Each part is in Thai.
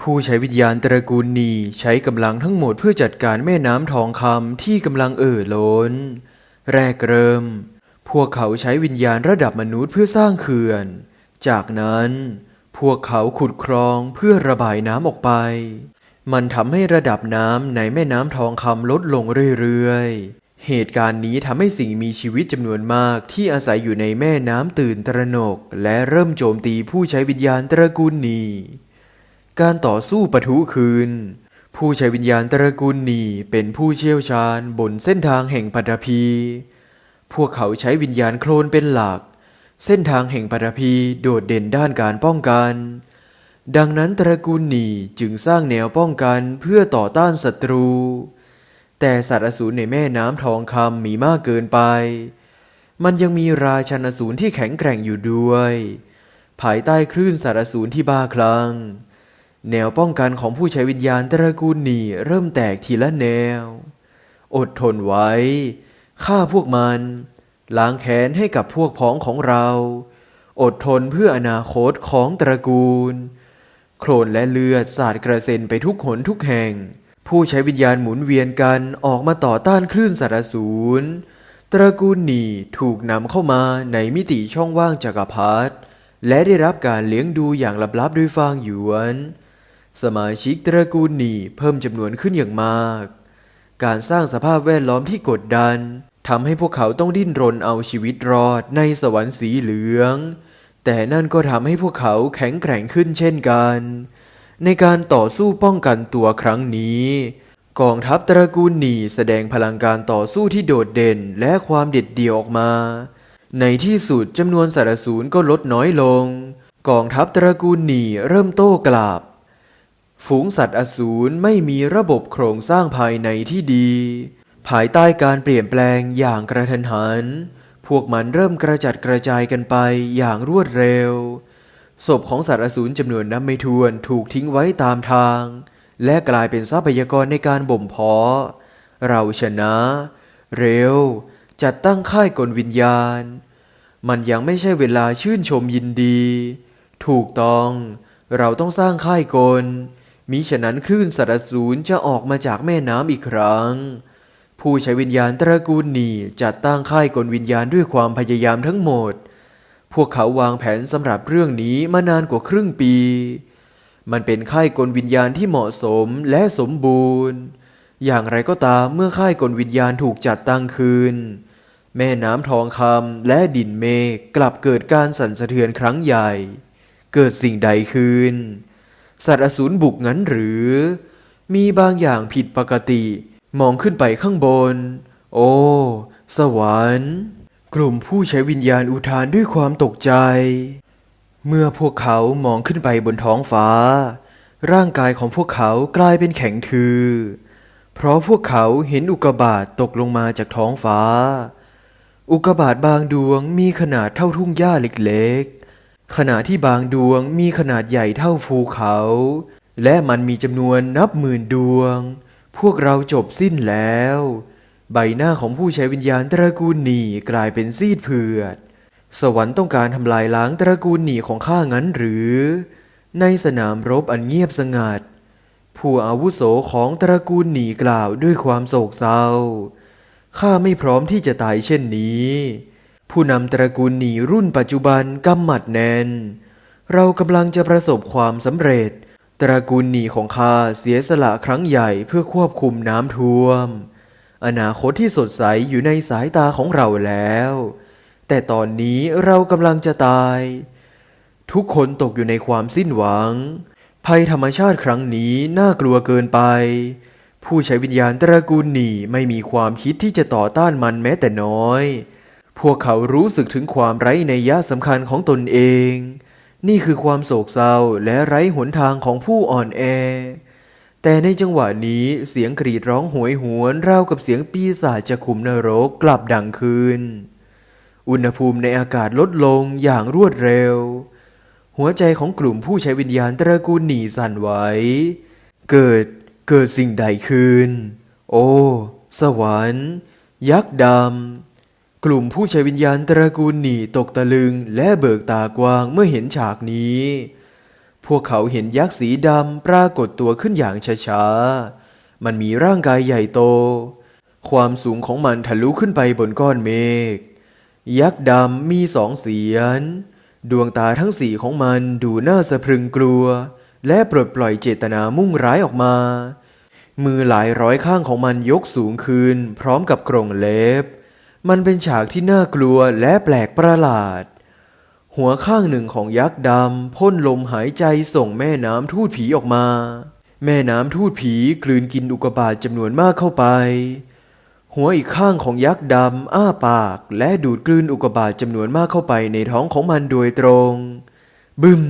ผู้ใช้วิญญาณตระกูลนีใช้กำลังทั้งหมดเพื่อจัดการแม่น้ำทองคำที่กำลังเอ่อล้น แรกเริ่ม พวกเขาใช้วิญญาณระดับมนุษย์เพื่อสร้างเขื่อน จากนั้น พวกเขาขุดคลองเพื่อระบายน้ำออกไป มันทำให้ระดับน้ำในแม่น้ำทองคำลดลงเรื่อยๆ เหตุการณ์นี้ทำให้สิ่งมีชีวิตจำนวนมากที่อาศัยอยู่ในแม่น้ำตื่นตระหนก และเริ่มโจมตีผู้ใช้วิญญาณตระกูลนี การต่อสู้ปะทุคืน ผู้ใช้วิญญาณตระกูลนีเป็นผู้เชี่ยวชาญบนเส้นทางแห่งปัตภีพวกเขาใช้วิญญาณโคลนเป็นหลัก เส้นทางแห่งปัตภีโดดเด่นด้านการป้องกัน ดังนั้นตระกูลนีจึงสร้างแนวป้องกันเพื่อต่อต้านศัตรู แต่สัตว์อสูรในแม่น้ำทองคำมีมากเกินไป มันยังมีราชันอสูรที่แข็งแกร่งอยู่ด้วย ภายใต้คลื่นสัตว์อสูรที่บ้าคลั่ง แนวป้องกันของผู้ใช้วิญญาณตระกูลนีเริ่มแตกทีละแนว อดทนไว้ฆ่าพวกมัน ล้างแค้นให้กับพวกพ้องของเรา อดทนเพื่ออนาคตของตระกูล โคลนและเลือดสาดกระเซ็นไปทุกหนทุกแห่ง ผู้ใช้วิญญาณหมุนเวียนกันออกมาต่อต้านคลื่นสารสูรตระกูลหนีถูกนำเข้ามาในมิติช่องว่างจักรพรรดิและได้รับการเลี้ยงดูอย่างลับๆด้วยฟางหยวน สมาชิกตระกูลหนีเพิ่มจำนวนขึ้นอย่างมาก การสร้างสภาพแวดล้อมที่กดดันทำให้พวกเขาต้องดิ้นรนเอาชีวิตรอดในสวรรค์สีเหลือง แต่นั่นก็ทำให้พวกเขาแข็งแกร่งขึ้นเช่นกัน ในการต่อสู้ป้องกันตัวครั้งนี้ กองทัพตระกูลหนีแสดงพลังการต่อสู้ที่โดดเด่นและความเด็ดเดี่ยวออกมา ในที่สุดจำนวนสารสูรก็ลดน้อยลง กองทัพตระกูลหนีเริ่มโต้กลับ ฝูงสัตว์อสูรไม่มีระบบโครงสร้างภายในที่ดี ภายใต้การเปลี่ยนแปลงอย่างกระทันหัน พวกมันเริ่มกระจัดกระจายกันไปอย่างรวดเร็ว ศพของสัตว์อสูรจำนวนนับไม่ถ้วนถูกทิ้งไว้ตามทาง และกลายเป็นทรัพยากรในการบ่มเพาะ เราชนะ เร็ว จัดตั้งค่ายกลวิญญาณ มันยังไม่ใช่เวลาชื่นชมยินดี ถูกต้อง เราต้องสร้างค่ายกล มิฉะนั้นคลื่นสารสูรจะออกมาจากแม่น้ำอีกครั้ง ผู้ใช้วิญญาณตระกูลนีจัดตั้งค่ายกลวิญญาณด้วยความพยายามทั้งหมด พวกเขาวางแผนสำหรับเรื่องนี้มานานกว่าครึ่งปี มันเป็นค่ายกลวิญญาณที่เหมาะสมและสมบูรณ์ อย่างไรก็ตามเมื่อค่ายกลวิญญาณถูกจัดตั้งคืน แม่น้ำทองคำและดินเมฆกลับเกิดการสั่นสะเทือนครั้งใหญ่ เกิดสิ่งใดขึ้น สัตว์อสูรบุกงั้นหรือ มีบางอย่างผิดปกติ มองขึ้นไปข้างบน โอ้ สวรรค์ กลุ่มผู้ใช้วิญญาณอุทานด้วยความตกใจ เมื่อพวกเขามองขึ้นไปบนท้องฟ้า ร่างกายของพวกเขากลายเป็นแข็งทือ เพราะพวกเขาเห็นอุกกาบาตตกลงมาจากท้องฟ้า อุกกาบาตบางดวงมีขนาดเท่าทุ่งหญ้าเล็กๆ ขณะที่บางดวงมีขนาดใหญ่เท่าภูเขา และมันมีจำนวนนับหมื่นดวง พวกเราจบสิ้นแล้ว ใบหน้าของผู้ใช้วิญญาณตระกูลหนีกลายเป็นซีดเผือด สวรรค์ต้องการทำลายล้างตระกูลหนีของข้างั้นหรือ ในสนามรบอันเงียบสงัด ผู้อาวุโสของตระกูลหนีกล่าวด้วยความโศกเศร้าข้าไม่พร้อมที่จะตายเช่นนี้ ผู้นำตระกูลหนีรุ่นปัจจุบันกำหมัดแน่นเรากำลังจะประสบความสำเร็จ ตระกูลหนีของข้าเสียสละครั้งใหญ่เพื่อควบคุมน้ำท่วม อนาคตที่สดใสอยู่ในสายตาของเราแล้ว แต่ตอนนี้เรากำลังจะตาย ทุกคนตกอยู่ในความสิ้นหวัง ภัยธรรมชาติครั้งนี้น่ากลัวเกินไป ผู้ใช้วิญญาณตระกูลหนีไม่มีความคิดที่จะต่อต้านมันแม้แต่น้อย พวกเขารู้สึกถึงความไร้ในยะสำคัญของตนเอง นี่คือความโศกเศร้าและไร้หนทางของผู้อ่อนแอ แต่ในจังหวะนี้เสียงกรีดร้องโหวยหวนราวกับเสียงปีศาจจะขุมนรกกลับดังขึ้น อุณหภูมิในอากาศลดลงอย่างรวดเร็ว หัวใจของกลุ่มผู้ใช้วิญญาณตระกูลหนีสั่นไหว เกิดเกิดสิ่งใดขึ้น โอ้ สวรรค์ ยักษ์ดำ กลุ่มผู้ใช้วิญญาณตระกูลหนีตกตะลึงและเบิกตากว้างเมื่อเห็นฉากนี้ พวกเขาเห็นยักษ์สีดำปรากฏตัวขึ้นอย่างช้าๆ มันมีร่างกายใหญ่โต ความสูงของมันทะลุขึ้นไปบนก้อนเมฆ ยักษ์ดำมีสองเสียน ดวงตาทั้งสี่ของมันดูน่าสะพรึงกลัว และปลดปล่อยเจตนามุ่งร้ายออกมา มือหลายร้อยข้างของมันยกสูงขึ้น พร้อมกับกรงเล็บ มันเป็นฉากที่น่ากลัวและแปลกประหลาด หัวข้างหนึ่งของยักษ์ดำพ่นลมหายใจส่งแม่น้ำทูตผีออกมา แม่น้ำทูตผีกลืนกินอุกกาบาตจำนวนมากเข้าไป หัวอีกข้างของยักษ์ดำอ้าปาก และดูดกลืนอุกกาบาตจำนวนมากเข้าไปในท้องของมันโดยตรง บึม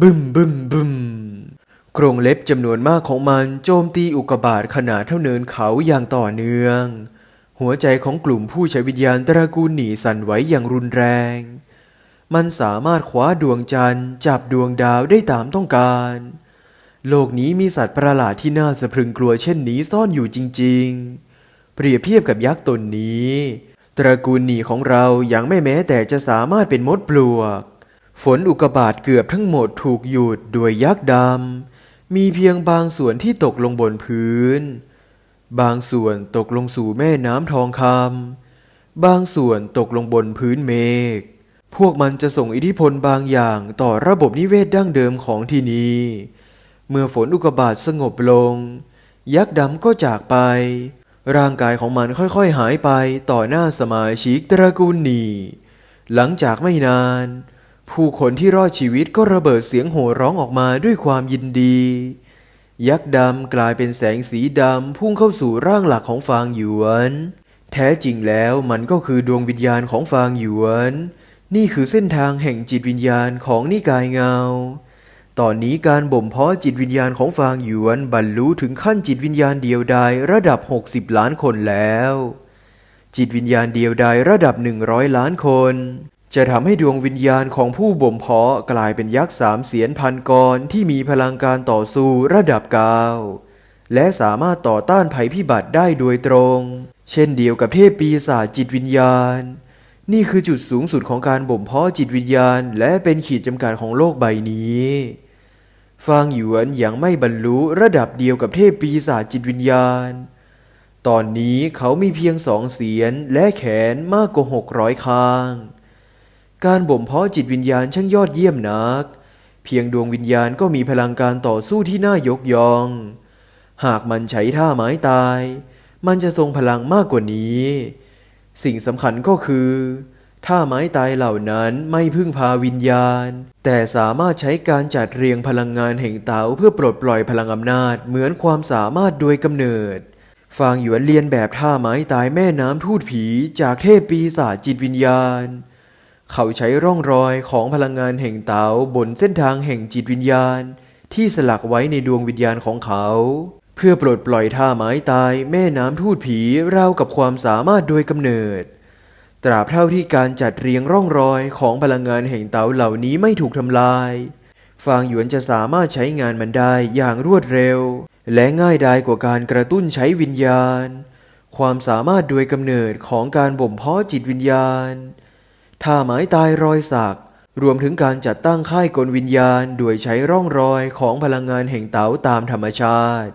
บึมบึมบึมกรงเล็บจำนวนมากของมันโจมตีอุกกาบาตขนาดเท่าเนินเขาอย่างต่อเนื่อง หัวใจของกลุ่มผู้ใช้วิญญาณตระกูลหนีสั่นไหวอย่างรุนแรง มันสามารถคว้าดวงจันทร์จับดวงดาวได้ตามต้องการ โลกนี้มีสัตว์ประหลาดที่น่าสะพรึงกลัวเช่นนี้ซ่อนอยู่จริง ๆ เปรียบเทียบกับยักษ์ตนนี้ ตระกูลหนีของเรายังไม่แม้แต่จะสามารถเป็นมดปลวก ฝนอุกบาตเกือบทั้งหมดถูกหยุดด้วยยักษ์ดำมีเพียงบางส่วนที่ตกลงบนพื้น บางส่วนตกลงสู่แม่น้ำทองคำบางส่วนตกลงบนพื้นเมฆ พวกมันจะส่งอิทธิพลบางอย่างต่อระบบนิเวศดั้งเดิมของที่นี่เมื่อฝนอุกบาตสงบลง ยักษ์ดำก็จากไป ร่างกายของมันค่อยๆหายไปต่อหน้าสมาชิกตระกูลหนีหลังจากไม่นาน ผู้คนที่รอดชีวิตก็ระเบิดเสียงโห่ร้องออกมาด้วยความยินดี ยักษ์ดำกลายเป็นแสงสีดำพุ่งเข้าสู่ร่างหลักของฟางหยวน แท้จริงแล้วมันก็คือดวงวิญญาณของฟางหยวน นี่คือเส้นทางแห่งจิตวิญญาณของนิกายเงา ตอนนี้การบ่มเพาะจิตวิญญาณของฟางหยวนบรรลุถึงขั้นจิตวิญญาณเดียวดายระดับ 60 ล้านคนแล้ว จิตวิญญาณเดียวดายระดับ 100 ล้านคน จะทำให้ดวงวิญญาณของผู้บ่มเพาะกลายเป็นยักษ์สามเสียนพันกรที่มีพลังการต่อสู้ระดับเก้าและสามารถต่อต้านภัยพิบัติได้โดยตรง เช่นเดียวกับเทพปีศาจจิตวิญญาณ นี่คือจุดสูงสุดของการบ่มเพาะจิตวิญญาณ และเป็นขีดจำกัดของโลกใบนี้ฟางหยวนยังไม่บรรลุระดับเดียวกับเทพปีศาจจิตวิญญาณ ตอนนี้เขามีเพียงสองเสียนและแขนมากกว่าหกร้อยข้าง การบ่มเพาะจิตวิญญาณช่างยอดเยี่ยมนัก เพียงดวงวิญญาณก็มีพลังการต่อสู้ที่น่ายกย่อง หากมันใช้ท่าไม้ตาย มันจะทรงพลังมากกว่านี้ สิ่งสำคัญก็คือท่าไม้ตายเหล่านั้นไม่พึ่งพาวิญญาณ แต่สามารถใช้การจัดเรียงพลังงานแห่งเตาเพื่อปลดปล่อยพลังอำนาจเหมือนความสามารถโดยกำเนิดฟางหยวนเรียนแบบท่าไม้ตายแม่น้ำทูตผีจากเทพปีศาจจิตวิญญาณ เขาใช้ร่องรอยของพลังงานแห่งเตาบนเส้นทางแห่งจิตวิญญาณ ที่สลักไว้ในดวงวิญญาณของเขา เพื่อปลดปล่อยท่าไม้ตายแม่น้ำทูตผีราวกับความสามารถโดยกำเนิด ตราบเท่าที่การจัดเรียงร่องรอยของพลังงานแห่งเตาเหล่านี้ไม่ถูกทำลาย ฟางหยวนจะสามารถใช้งานมันได้อย่างรวดเร็ว และง่ายดายกว่าการกระตุ้นใช้วิญญาณ ความสามารถโดยกำเนิดของการบ่มเพาะจิตวิญญาณ ท่าไม้ตายรอยสัก รวมถึงการจัดตั้งค่ายกลวิญญาณ โดยใช้ร่องรอยของพลังงานแห่งเต๋าตามธรรมชาติ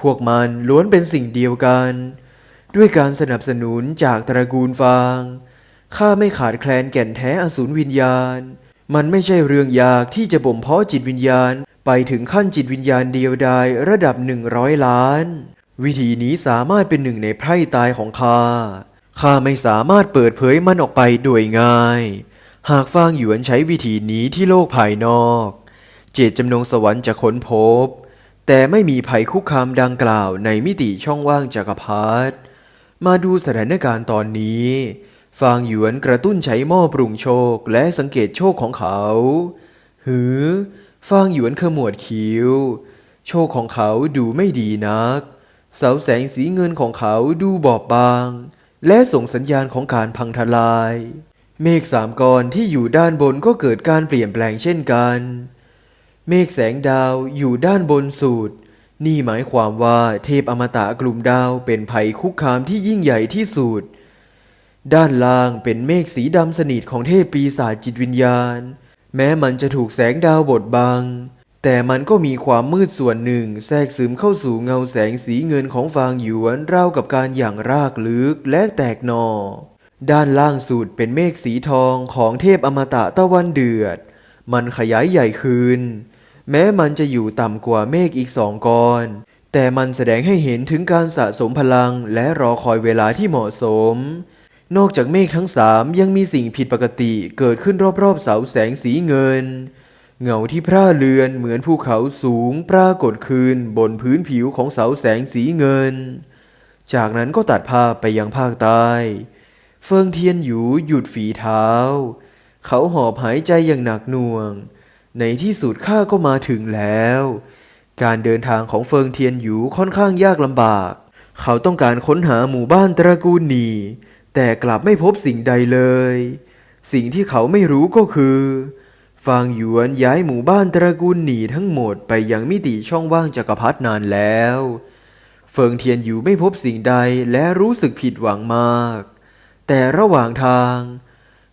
พวกมันล้วนเป็นสิ่งเดียวกัน ด้วยการสนับสนุนจากตระกูลฟาง ข้าไม่ขาดแคลนแก่นแท้อสูรวิญญาณ มันไม่ใช่เรื่องยากที่จะบ่มเพาะจิตวิญญาณ ไปถึงขั้นจิตวิญญาณเดียวดายระดับหนึ่งร้อยล้าน วิธีนี้สามารถเป็นหนึ่งในไพร่ตายของข้า ข้าไม่สามารถเปิดเผยมันออกไปโดยง่าย หากฟางหยวนใช้วิธีนี้ที่โลกภายนอก เจตจำนงสวรรค์จะค้นพบ แต่ไม่มีภัยคุกคามดังกล่าวในมิติช่องว่างจักรพรรดิมาดูสถานการณ์ตอนนี้ ฟางหยวนกระตุ้นใช้หม้อปรุงโชคและสังเกตโชคของเขา หือ ฟางหยวนขมวดคิ้ว โชคของเขาดูไม่ดีนัก เสาแสงสีเงินของเขาดูบอบบาง และส่งสัญญาณของการพังทลาย เมฆสามก้อนที่อยู่ด้านบนก็เกิดการเปลี่ยนแปลงเช่นกัน เมฆแสงดาวอยู่ด้านบนสุดนี่หมายความว่าเทพอมตะกลุ่มดาวเป็นภัยคุกคามที่ยิ่งใหญ่ที่สุด ด้านล่างเป็นเมฆสีดำสนิทของเทพปีศาจจิตวิญญาณ แม้มันจะถูกแสงดาวบดบัง แต่มันก็มีความมืดส่วนหนึ่งแทรกซึมเข้าสู่เงาแสงสีเงินของฟางหยวนราวกับการหย่างรากลึกและแตกหนอ ด้านล่างสุดเป็นเมฆสีทองของเทพอมตะตะวันเดือด มันขยายใหญ่ขึ้นแม้มันจะอยู่ต่ำกว่าเมฆอีกสองก้อน แต่มันแสดงให้เห็นถึงการสะสมพลังและรอคอยเวลาที่เหมาะสม นอกจากเมฆทั้งสามยังมีสิ่งผิดปกติเกิดขึ้นรอบๆเสาแสงสีเงิน เงาที่พร่าเลือนเหมือนภูเขาสูงปรากฏขึ้นบนพื้นผิวของเสาแสงสีเงิน จากนั้นก็ตัดภาพไปยังภาคใต้ เฟิงเทียนหยูหยุดฝีเท้า เขาหอบหายใจอย่างหนักหน่วง ในที่สุดข้าก็มาถึงแล้ว การเดินทางของเฟิงเทียนหยูค่อนข้างยากลำบาก เขาต้องการค้นหาหมู่บ้านตระกูลหนีแต่กลับไม่พบสิ่งใดเลย สิ่งที่เขาไม่รู้ก็คือ ฟางหยวนย้ายหมู่บ้านตระกูลหนีทั้งหมดไปยังมิติช่องว่างจักรพรรดินานแล้ว เฟิงเทียนอยู่ไม่พบสิ่งใดและรู้สึกผิดหวังมาก แต่ระหว่างทาง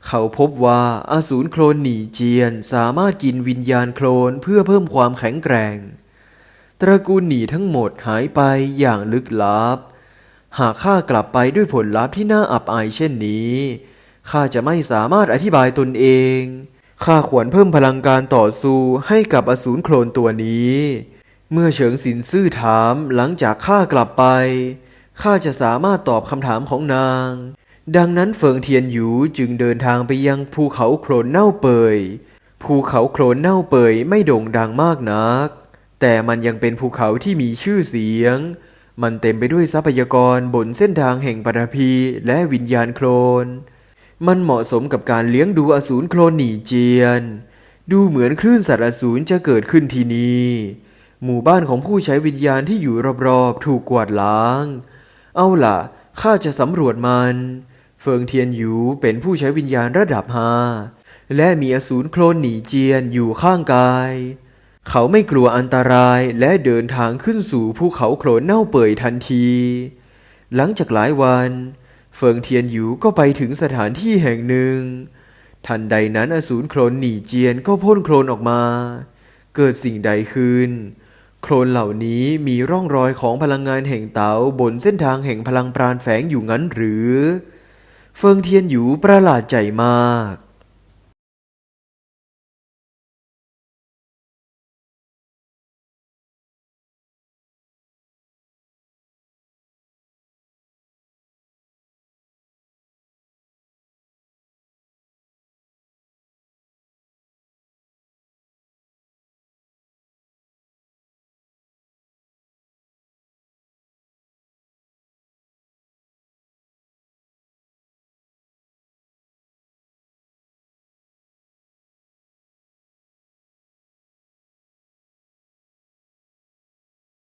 เขาพบว่าอาสูรโคลนหนีเจียนสามารถกินวิญญาณโคลนเพื่อเพิ่มความแข็งแกร่ง ตระกูลหนีทั้งหมดหายไปอย่างลึกลับ หากข้ากลับไปด้วยผลลัพธ์ที่น่าอับอายเช่นนี้ข้าจะไม่สามารถอธิบายตนเอง ข้าควรเพิ่มพลังการต่อสู้ให้กับอสูรโคลนตัวนี้ เมื่อเฉิงสินซื่อถามหลังจากข้ากลับไป ข้าจะสามารถตอบคำถามของนาง ดังนั้นเฟิงเทียนหยูจึงเดินทางไปยังภูเขาโคลนเน่าเปื่อย ภูเขาโคลนเน่าเปื่อยไม่โด่งดังมากนัก แต่มันยังเป็นภูเขาที่มีชื่อเสียง มันเต็มไปด้วยทรัพยากรบนเส้นทางแห่งปฐพีและวิญญาณโคลน มันเหมาะสมกับการเลี้ยงดูอสูรโคลนหนีเจียน ดูเหมือนคลื่นสัตว์อสูรจะเกิดขึ้นที่นี่หมู่บ้านของผู้ใช้วิญญาณที่อยู่รอบๆ ถูกกวาดล้าง เอาล่ะ ข้าจะสำรวจมัน เฟิงเทียนหยูเป็นผู้ใช้วิญญาณระดับห้าและมีอสูรโคลนหนีเจียนอยู่ข้างกาย เขาไม่กลัวอันตรายและเดินทางขึ้นสู่ภูเขาโคลนเน่าเปื่อยทันที หลังจากหลายวัน เฟิงเทียนหยูก็ไปถึงสถานที่แห่งหนึ่ง ทันใดนั้นอสูรโคลนหนีเจียนก็พ่นโคลนออกมา เกิดสิ่งใดขึ้น โคลนเหล่านี้มีร่องรอยของพลังงานแห่งเตาบนเส้นทางแห่งพลังปราณแฝงอยู่งั้นหรือ เฟิงเทียนหยูประหลาดใจมาก